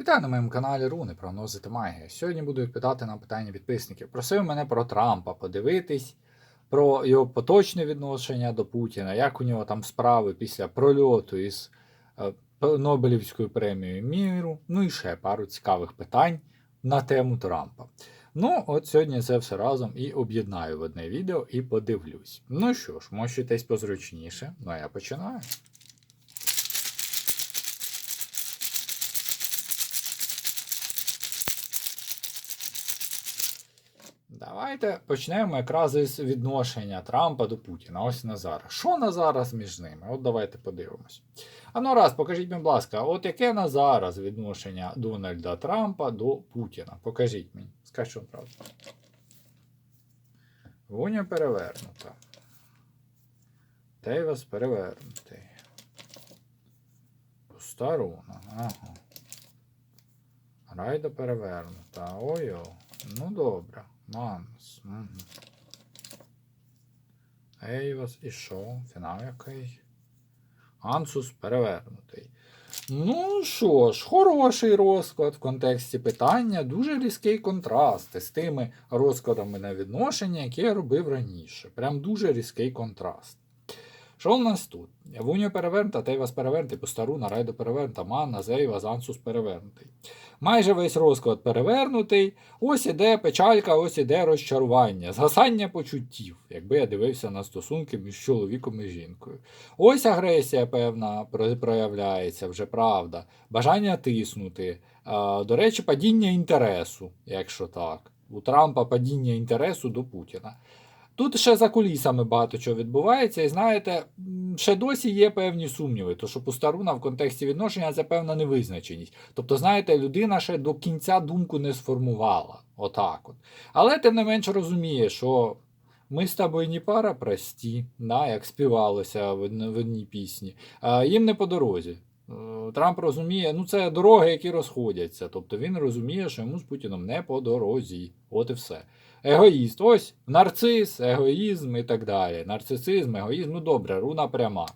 Вітаю на моєму каналі Руни, прогнози та магія. Сьогодні буду відповідати на питання підписників. Просив мене про Трампа подивитись, про його поточне відношення до Путіна, як у нього там справи після прольоту із е, Нобелівською премією міру, ну і ще пару цікавих питань на тему Трампа. Ну, от сьогодні це все разом і об'єднаю в одне відео і подивлюсь. Ну що ж, мощуйтесь позручніше, ну а я починаю. Давайте почнемо якраз із відношення Трампа до Путіна. Ось на зараз. Що на зараз між ними? От давайте подивимось. А ну раз, покажіть, будь ласка, от яке на зараз відношення Дональда Трампа до Путіна? Покажіть мені. Скажіть, що правда. Вуня перевернута. Тейвас перевернутий. Пуста руна. Ага. Райда перевернута. Ой-о. Ну добре. Манус. Угу. Ейвас і що? Фінал який? Ансус перевернутий. Ну що ж, хороший розклад в контексті питання, дуже різкий контраст з тими розкладами на відношення, які я робив раніше. Прям дуже різкий контраст. Що в нас тут? Вуньо перевернута, Тейвас перевернутий, Постаруна, Райдо перевернута, Манна, Зейва, Ансус перевернутий. Майже весь розклад перевернутий. Ось іде печалька, ось іде розчарування, згасання почуттів, якби я дивився на стосунки між чоловіком і жінкою. Ось агресія, певна, проявляється, вже правда. Бажання тиснути. До речі, падіння інтересу, якщо так. У Трампа падіння інтересу до Путіна. Тут ще за кулісами багато чого відбувається, і знаєте, ще досі є певні сумніви, то що Пустаруна в контексті відношення це певна невизначеність. Тобто, знаєте, людина ще до кінця думку не сформувала. Отак от. Але тим не менш розуміє, що ми з тобою не пара прості, да, як співалося в, одній пісні. Їм не по дорозі. Е, Трамп розуміє, ну це дороги, які розходяться. Тобто він розуміє, що йому з Путіном не по дорозі. От і все. Егоїст, ось нарцис, егоїзм і так далі. Нарцисизм, егоїзм, ну добре, руна пряма.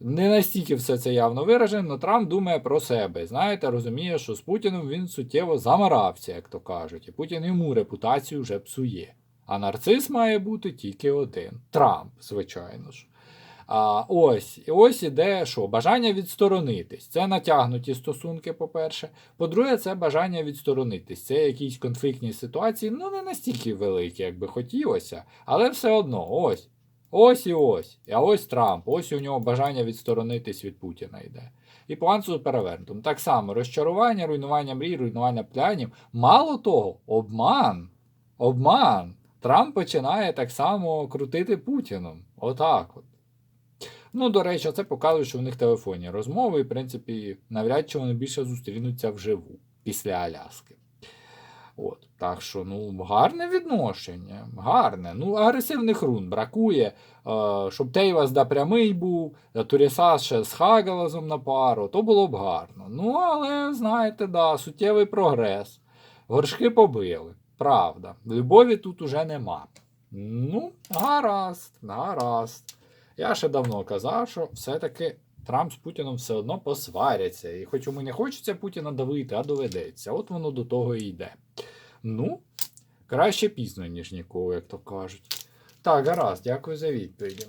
Не настільки все це явно виражено, але Трамп думає про себе. Знаєте, розуміє, що з Путіним він суттєво замарався, як то кажуть, і Путін йому репутацію вже псує. А нарцис має бути тільки один Трамп, звичайно ж. А, ось, ось іде що? Бажання відсторонитись. Це натягнуті стосунки, по-перше. По-друге, це бажання відсторонитись. Це якісь конфліктні ситуації, ну не настільки великі, як би хотілося, але все одно, ось. Ось і ось. А ось Трамп, ось у нього бажання відсторонитись від Путіна йде. І по Ансу перевернутому. Так само розчарування, руйнування мрій, руйнування планів. Мало того, обман. Обман. Трамп починає так само крутити Путіном. Отак от. Ну, до речі, це показує, що в них телефонні розмови, і, в принципі, навряд чи вони більше зустрінуться вживу після Аляски. От, так що, ну, гарне відношення, гарне. Ну, агресивних рун бракує, е, щоб Тейвас да прямий був, да Туріса ще з Хагалазом на пару, то було б гарно. Ну, але, знаєте, да, суттєвий прогрес. Горшки побили, правда. Любові тут уже нема. Ну, гаразд, гаразд. Я ще давно казав, що все-таки Трамп з Путіном все одно посваряться. І хоч йому не хочеться Путіна давити, а доведеться. От воно до того і йде. Ну, краще пізно, ніж ніколи, як то кажуть. Так, гаразд, дякую за відповіді.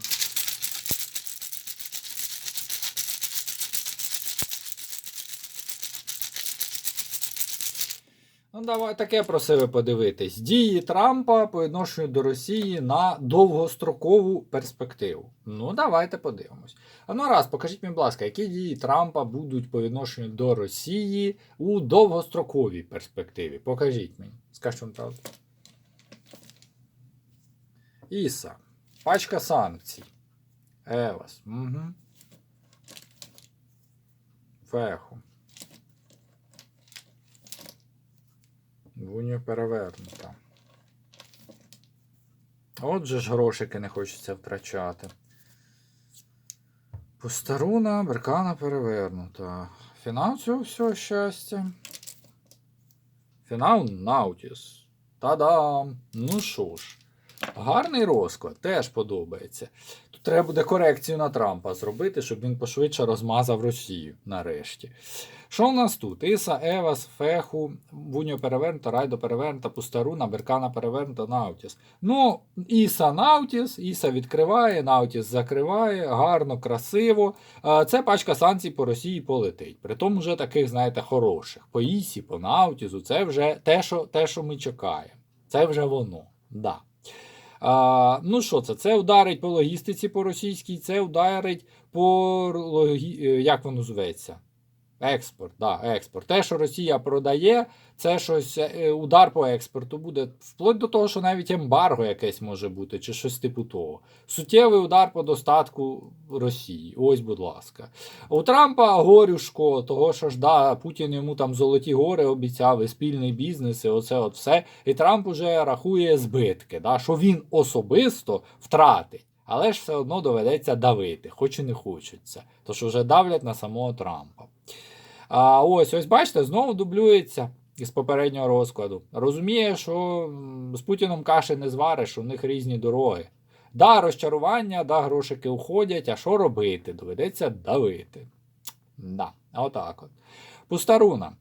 Давай таке про себе подивитись. Дії Трампа по відношенню до Росії на довгострокову перспективу. Ну, давайте подивимось. А ну раз, покажіть мені, будь ласка, які дії Трампа будуть по відношенню до Росії у довгостроковій перспективі. Покажіть мені. Скажіть вам правду. Іса. Пачка санкцій. Евас. Угу. Феху. Вуньо перевернута. Отже ж грошики не хочеться втрачати. Постаруна, беркана перевернута. Фінал цього всього щастя. Фінал Наутіс. Та-дам! Ну що ж, гарний розклад, теж подобається. Треба буде корекцію на Трампа зробити, щоб він пошвидше розмазав Росію нарешті. Що в нас тут? Іса, Евас, Феху, Вуньо перевернута, Райдо перевернута, Пустаруна, Беркана перевернута, Наутіс. Ну, Іса Наутіс, Іса відкриває, Наутіс закриває, гарно, красиво. Це пачка санкцій по Росії полетить. Притому вже таких, знаєте, хороших. По Ісі, по Наутісу, це вже те, що, те, що ми чекаємо. Це вже воно. Да. А, ну що це? Це ударить по логістиці по російській, це ударить по логі... е, як воно зветься? Експорт, да, експорт. Те, що Росія продає, це щось е, удар по експорту буде вплоть до того, що навіть ембарго якесь може бути, чи щось типу того. Суттєвий удар по достатку Росії. Ось, будь ласка. У Трампа горюшко, того, що ж да, Путін йому там золоті гори обіцяв, і спільний бізнес, і оце от все. І Трамп уже рахує збитки, да, що він особисто втратить. Але ж все одно доведеться давити, хоч і не хочеться. Тож вже давлять на самого Трампа. А ось, ось бачите, знову дублюється із попереднього розкладу. Розуміє, що з Путіном каші не звариш, у них різні дороги. Да, розчарування, да, грошики уходять, а що робити? Доведеться давити. Да, отак от. Пустаруна.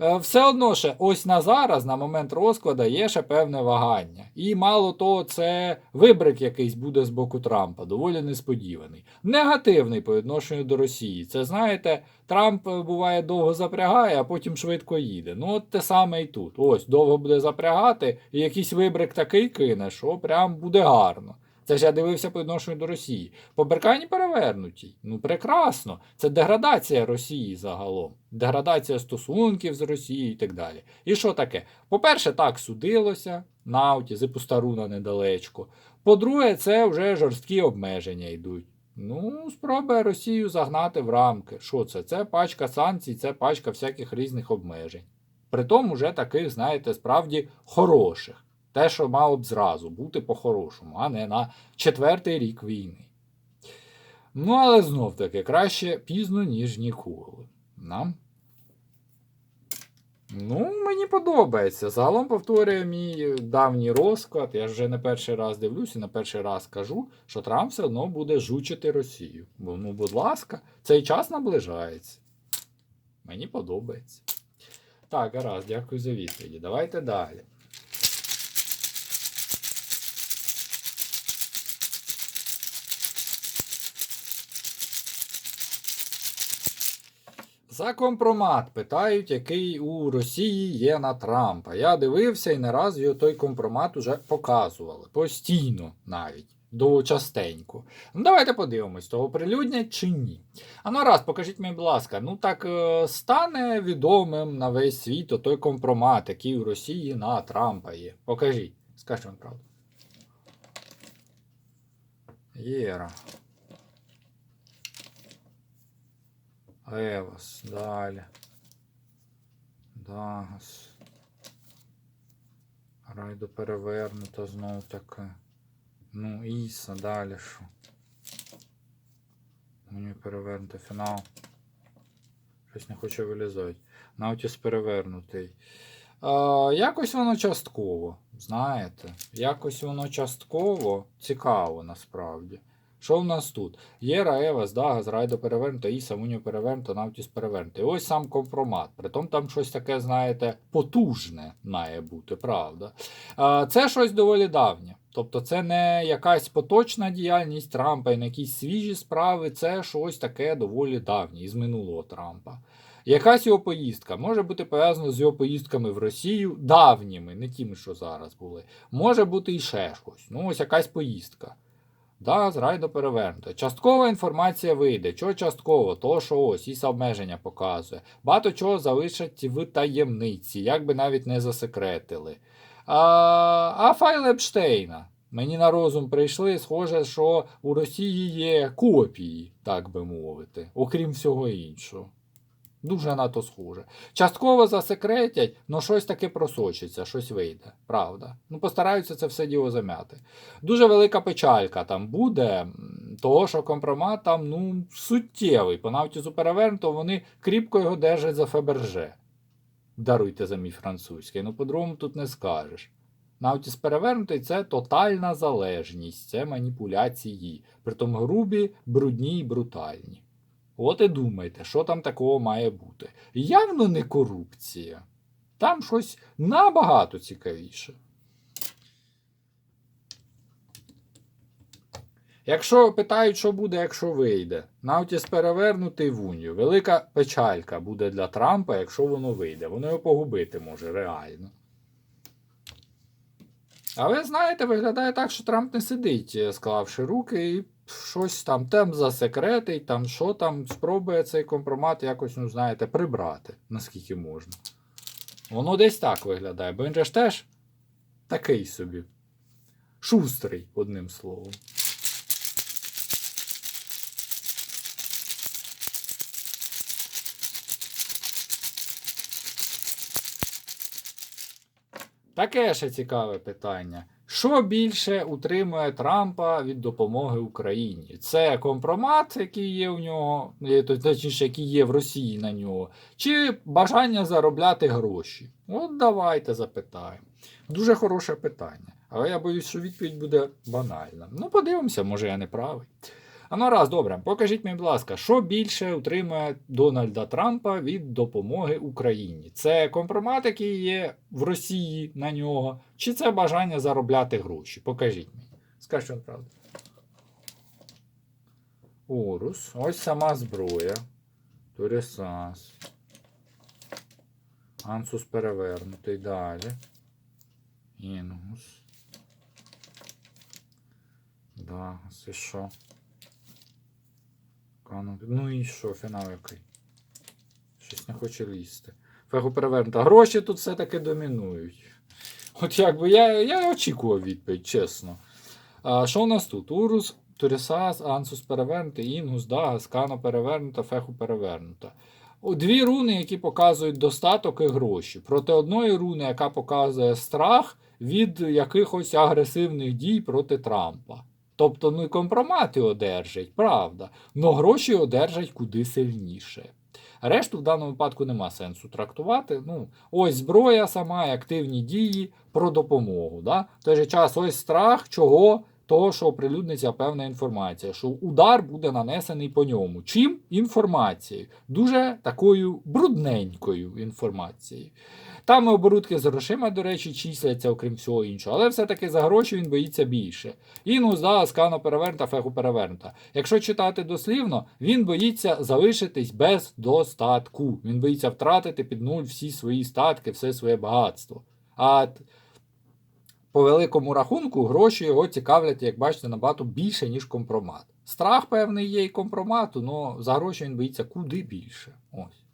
Е, Все одно ще ось на зараз, на момент розкладу, є ще певне вагання. І мало того, це вибрик якийсь буде з боку Трампа, доволі несподіваний. Негативний по відношенню до Росії. Це знаєте, Трамп е, буває довго запрягає, а потім швидко їде. Ну, от те саме і тут. Ось довго буде запрягати, і якийсь вибрик такий кине, що прям буде гарно. Це ж я дивився по відношенню до Росії. По Беркані перевернутій. Ну прекрасно. Це деградація Росії загалом. Деградація стосунків з Росією і так далі. І що таке? По-перше, так судилося, Науті, Зипустаруна недалечко. По-друге, це вже жорсткі обмеження йдуть. Ну, спробує Росію загнати в рамки. Що це? Це пачка санкцій, це пачка всяких різних обмежень. Притом уже таких, знаєте, справді хороших. Те, що мало б зразу бути по-хорошому, а не на четвертий рік війни. Ну, але знов таки, краще пізно, ніж ніколи. Нам. Ну, мені подобається. Загалом повторює мій давній розклад. Я вже не перший раз дивлюся, не перший раз кажу, що Трамп все одно буде жучити Росію. Бо, ну, будь ласка, цей час наближається. Мені подобається. Так, гаразд, дякую за відповіді. Давайте далі. За компромат питають, який у Росії є на Трампа. Я дивився і не раз його той компромат уже показували. Постійно навіть. До частенько. Ну, давайте подивимось, того прилюднять чи ні. А ну раз, покажіть мені, будь ласка, ну так е, стане відомим на весь світ той компромат, який у Росії на Трампа є. Покажіть. Скажіть вам правду. Єра. Евас, далі. Дагас. Райдо перевернуто знов таки. Ну, Іса, далі що? Мені перевернути фінал. Щось не хоче вилізати. Наутіс перевернутий. А, якось воно частково, знаєте. Якось воно частково цікаво насправді. Що в нас тут? Єра, Евас, Дагас, Райдо перевернуто, Іса, Муньо перевернуто, Навтіс перевернуто. І ось сам компромат. Притом там щось таке, знаєте, потужне має бути, правда. Це щось доволі давнє. Тобто це не якась поточна діяльність Трампа і не якісь свіжі справи, це щось таке доволі давнє із минулого Трампа. Якась його поїздка може бути пов'язана з його поїздками в Росію давніми, не тими, що зараз були. Може бути і ще щось. Ну, ось якась поїздка. Да, з райду перевернуто. Часткова інформація вийде. Чого частково? То, що ось іса обмеження показує. Багато чого залишать в таємниці, як би навіть не засекретили. А, а файл Епштейна. Мені на розум прийшли, схоже, що у Росії є копії, так би мовити, окрім всього іншого. Дуже на то схоже. Частково засекретять, але щось таке просочиться, щось вийде. Правда. Ну, постараються це все діло зам'яти. Дуже велика печалька там буде, того, що компромат там ну, суттєвий. По навтізу перевернуто, вони кріпко його держать за Феберже. Даруйте за мій французький. Ну, по-другому тут не скажеш. Наутіс перевернутий це тотальна залежність, це маніпуляції. Притом грубі, брудні і брутальні. От і думайте, що там такого має бути. Явно не корупція. Там щось набагато цікавіше. Якщо питають, що буде, якщо вийде, Наутіс перевернутий в унію. Велика печалька буде для Трампа, якщо воно вийде. Воно його погубити може реально. А ви знаєте, виглядає так, що Трамп не сидить, е, склавши руки, і щось там тем засекретить, там що там, спробує цей компромат якось, ну знаєте, прибрати, наскільки можна. Воно десь так виглядає, бо він же ж теж такий собі. Шустрий, одним словом. Таке ще цікаве питання. Що більше утримує Трампа від допомоги Україні? Це компромат, який є у нього, е, то- точніше, який є в Росії на нього, чи бажання заробляти гроші? От давайте запитаємо. Дуже хороше питання. Але я боюсь, що відповідь буде банальна. Ну, подивимося, може я не правий. А ну раз, добре, покажіть мені, будь ласка, що більше утримує Дональда Трампа від допомоги Україні? Це компромат, який є в Росії на нього, чи це бажання заробляти гроші? Покажіть мені. Скажіть, що правда. Орус. Ось сама зброя. Турісас. Ансус перевернутий далі. Інгус. Да, це що? Кану. Ну і що, фінал який? Щось не хоче лізти. Фегу перевернута. Гроші тут все-таки домінують. От якби я, я очікував відповідь, чесно. А, що у нас тут? Урус, Турісас, Ансус перевернутий, Інгус, Дагас, Кано перевернута, Феху перевернута. Дві руни, які показують достаток і гроші. Проти одної руни, яка показує страх від якихось агресивних дій проти Трампа. Тобто, ну і компромати одержать, правда. Но гроші одержать куди сильніше. Решту в даному випадку нема сенсу трактувати. Ну, ось зброя сама, активні дії про допомогу. Да? Той же час ось страх чого? Того, що оприлюдниться певна інформація, що удар буде нанесений по ньому. Чим? Інформацією. Дуже такою брудненькою інформацією. Там оборудки з грошима, до речі, числяться, окрім всього іншого, але все-таки за гроші він боїться більше. Інус, да, скано перевернута, феху перевернута. Якщо читати дослівно, він боїться залишитись без достатку. Він боїться втратити під нуль всі свої статки, все своє багатство. А по великому рахунку гроші його цікавлять, як бачите, набагато більше, ніж компромат. Страх певний є і компромату, але за гроші він боїться куди більше. Ось.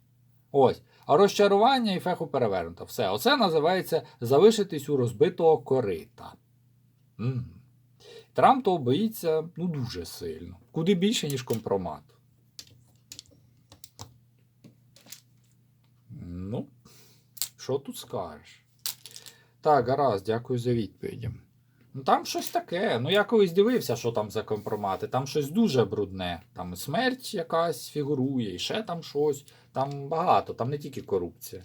Ось. А розчарування і феху перевернуто. Все. Оце називається залишитись у розбитого корита. М. Трамп того боїться ну, дуже сильно. Куди більше, ніж компромат. Ну, що тут скажеш? Так, гаразд, дякую за відповіді. Ну там щось таке. Ну я колись дивився, що там за компромати. Там щось дуже брудне. Там смерть якась фігурує, і ще там щось. Там багато, там не тільки корупція.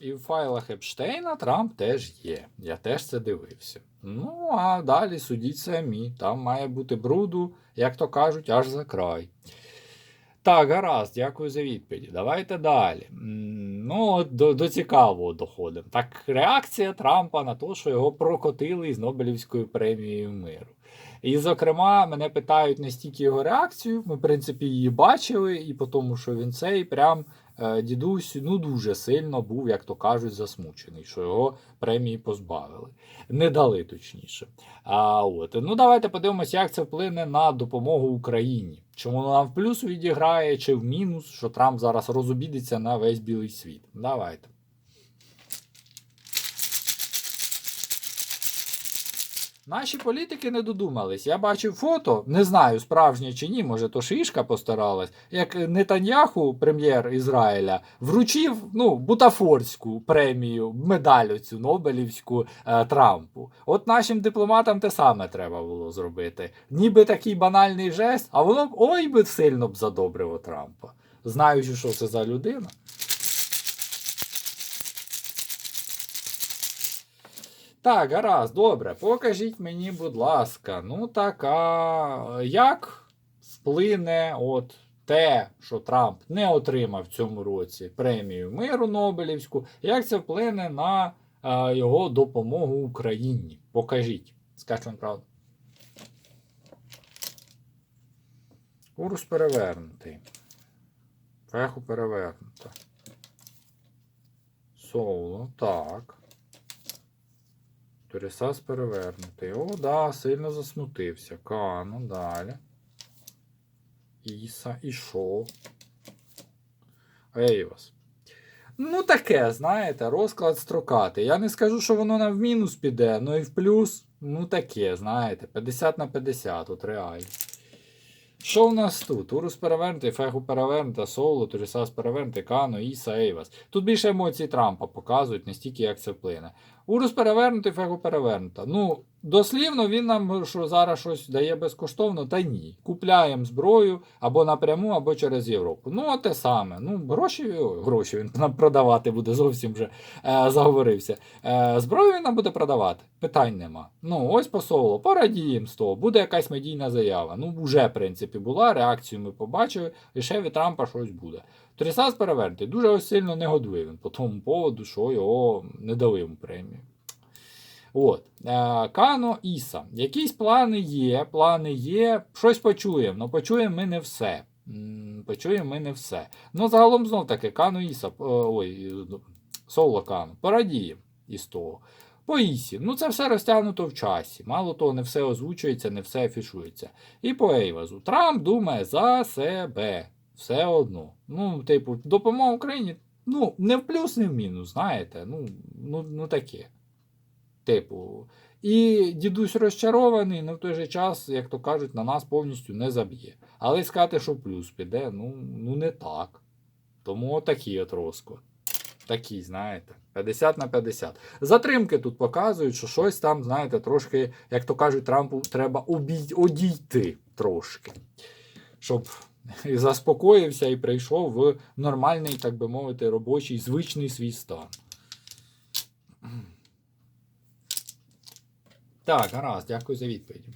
І в файлах Епштейна Трамп теж є. Я теж це дивився. Ну, а далі судіть самі. Там має бути бруду, як то кажуть, аж за край. Так, гаразд, дякую за відповіді. Давайте далі. Ну, от до, до цікавого доходимо. Так, реакція Трампа на те, що його прокотили із Нобелівською премією миру. І, зокрема, мене питають не стільки його реакцію. Ми, в принципі, її бачили, і по тому, що він цей прям е, дідусь ну дуже сильно був, як то кажуть, засмучений, що його премії позбавили. Не дали точніше. А от ну давайте подивимося, як це вплине на допомогу Україні. Чому вона в плюс відіграє, чи в мінус, що Трамп зараз розобідеться на весь білий світ. Давайте. Наші політики не додумались. Я бачив фото, не знаю, справжнє чи ні, може то шишка постаралась, як Нетаньяху, прем'єр Ізраїля, вручив ну, бутафорську премію, медаль цю Нобелівську е, Трампу. От нашим дипломатам те саме треба було зробити. Ніби такий банальний жест, а воно б ой би сильно б задобрило Трампа. знаючи, що це за людина. Так, гаразд, добре. Покажіть мені, будь ласка, ну така, як вплине от те, що Трамп не отримав в цьому році премію миру Нобелівську, як це вплине на е, його допомогу Україні? Покажіть. Скажіть вам правду. Урус перевернутий. Феху перевернута. Соло, так. Торісас перевернутий. О, да, сильно засмутився. Кану, далі. Іса, і шо? Ейвас. Ну, таке, знаєте, розклад строкати. Я не скажу, що воно нам в мінус піде, ну і в плюс, ну таке, знаєте, 50 на 50, от реально. Що в нас тут? Урус перевернутий, Феху перевернута, Соло, Турісас перевернутий, Кано, Іса, Ейвас. Тут більше емоцій Трампа показують, не стільки як це вплине. Урус перевернутий, Феху перевернута. Ну, дослівно він нам що зараз щось дає безкоштовно, та ні. Купляємо зброю або напряму, або через Європу. Ну, те саме. Ну, гроші, гроші він нам продавати буде, зовсім вже е, заговорився. Е, зброю він нам буде продавати. Питань нема. Ну, ось по соло, порадіємо з того. Буде якась медійна заява. Ну, вже, в принципі, була. Реакцію ми побачили, ще від Трампа щось буде. Трісас перевернутий. Дуже сильно не він по тому поводу, що його не дали йому премію. От. Е, Кано Іса. Якісь плани є, плани є. Щось почуємо, але почуємо ми не все. Почуємо ми не все. Ну, загалом знов таки, Кано Іса. е, Ой, Соло Кано. Порадіємо із того. По Ісі. Ну, це все розтягнуто в часі. Мало того, не все озвучується, не все афішується. І по Ейвазу. Трамп думає за себе. Все одно. Ну, типу, допомога Україні. Ну, не в плюс, не в мінус, знаєте. Ну, ну, ну таке. Типу. І дідусь розчарований, але в той же час, як то кажуть, на нас повністю не заб'є. Але сказати, що плюс піде, ну, ну не так. Тому отакий от розклад. Такий, знаєте, 50 на 50. Затримки тут показують, що щось там, знаєте, трошки, як то кажуть, Трампу треба обій... одійти трошки. Щоб і заспокоївся і прийшов в нормальний, так би мовити, робочий, звичний свій стан. Так, гаразд, дякую за відповіді.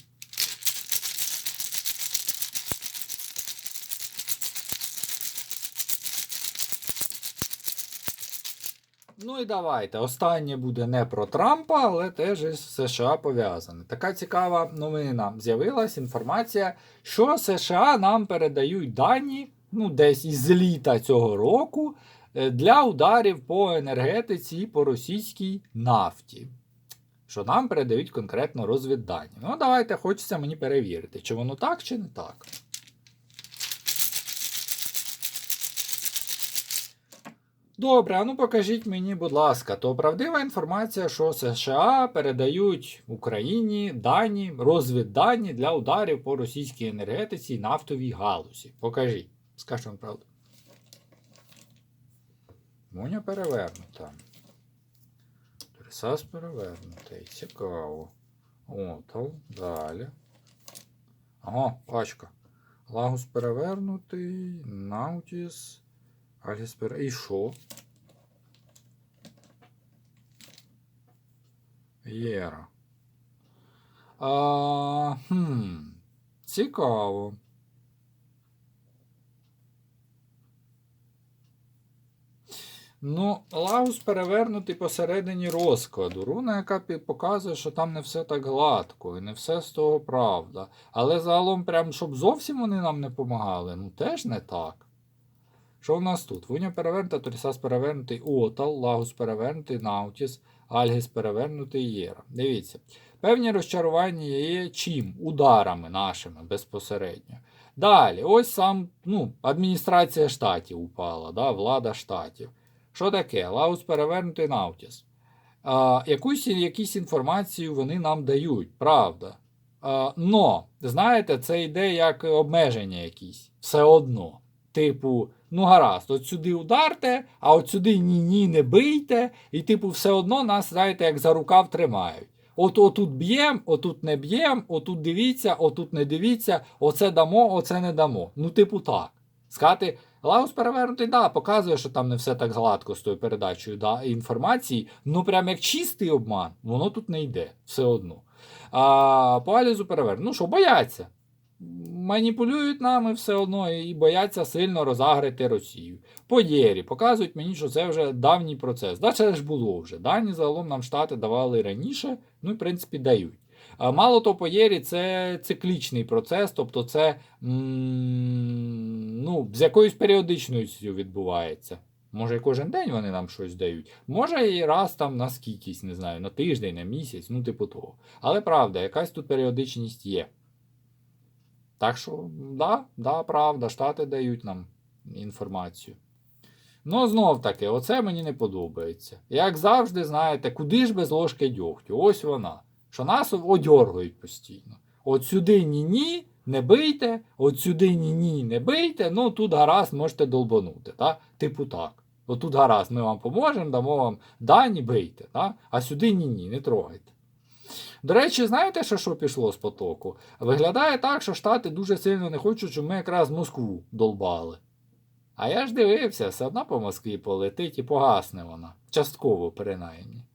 Ну і давайте. Останнє буде не про Трампа, але теж із США пов'язане. Така цікава новина з'явилась інформація, що США нам передають дані ну, десь із літа цього року е, для ударів по енергетиці і по російській нафті. Що нам передають конкретно розвіддані. Ну, давайте хочеться мені перевірити, чи воно так, чи не так. Добре, а ну покажіть мені, будь ласка, то правдива інформація, що США передають Україні дані, розвіддані для ударів по російській енергетиці і нафтовій галузі. Покажіть. Скажіть правду. Муня перевернута. Трисас перевернутий. Цікаво. Отал. Далі. Ага, пачка. Лагус перевернутий. Наутіс. Альгіс пере... І що? Єра. А, хм. Цікаво. Ну, Лагус перевернутий посередині розкладу. Руна, яка показує, що там не все так гладко і не все з того правда. Але загалом, прям, щоб зовсім вони нам не допомагали, ну теж не так. Що в нас тут? Вуня перевернута, Торісас перевернутий, Отал, Лагус перевернутий, Наутіс, Альгіс перевернутий, Єра. Дивіться. Певні розчарування є чим? Ударами нашими безпосередньо. Далі, ось сам ну, адміністрація штатів упала, да, влада штатів. Що таке? Лагус перевернутий Наутіс. А, якусь, якісь інформацію вони нам дають, правда. А, но, знаєте, це йде як обмеження якісь. Все одно. Типу, ну гаразд, от сюди ударте, а от сюди ні-ні не бийте, і, типу, все одно нас, знаєте, як за рукав тримають. От отут б'єм, отут не б'єм, отут дивіться, отут не дивіться, оце дамо, оце не дамо. Ну, типу, так. Сказати, Лаус перевернутий, да, показує, що там не все так гладко з тою передачею да, інформації. Ну, прям як чистий обман, воно тут не йде все одно. А по Алізу перевернуто. Ну що, бояться. Маніпулюють нами все одно і бояться сильно розагрити Росію. По Єрі показують мені, що це вже давній процес. Да, це ж було вже. Дані загалом нам Штати давали раніше, ну і в принципі дають. А мало того, по Єрі це циклічний процес, тобто це ну, з якоюсь періодичністю відбувається. Може, кожен день вони нам щось дають. Може, і раз там на скількись, не знаю, на тиждень, на місяць, ну, типу того. Але правда, якась тут періодичність є. Так що, да, да, правда, Штати дають нам інформацію. Ну, знов таки, оце мені не подобається. Як завжди, знаєте, куди ж без ложки дьогтю? Ось вона. Що нас одьоргують постійно. От сюди ні-ні, не бийте, от сюди ні-ні, не бийте, ну тут гаразд можете долбанути. Та? Типу так. От тут гаразд, ми вам поможемо, дамо вам дані, бийте, та? а сюди ні-ні, не трогайте. До речі, знаєте, що, що пішло з потоку? Виглядає так, що Штати дуже сильно не хочуть, щоб ми якраз Москву долбали. А я ж дивився, все одно по Москві полетить і погасне вона. Частково, принаймні.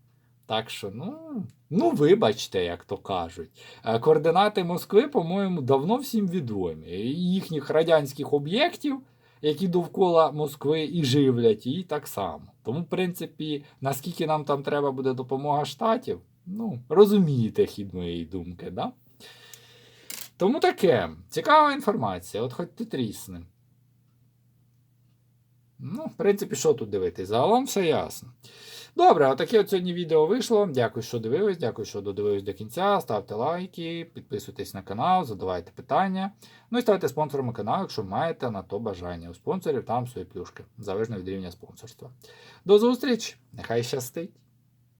Так що, ну, ну вибачте, як то кажуть. Е, Координати Москви, по-моєму, давно всім відомі. Їхніх радянських об'єктів, які довкола Москви і живлять, і так само. Тому, в принципі, наскільки нам там треба буде допомога штатів, ну, розумієте хід моєї думки, да? Тому таке. Цікава інформація, от хоч ти трісне. Ну, в принципі, що тут дивитись? Загалом все ясно. Добре, отаке от сьогодні відео вийшло. Дякую, що дивились, дякую, що додивились до кінця. Ставте лайки, підписуйтесь на канал, задавайте питання. Ну і ставте спонсорами каналу, якщо маєте на то бажання. У спонсорів там свої плюшки, залежно від рівня спонсорства. До зустрічі! Нехай щастить!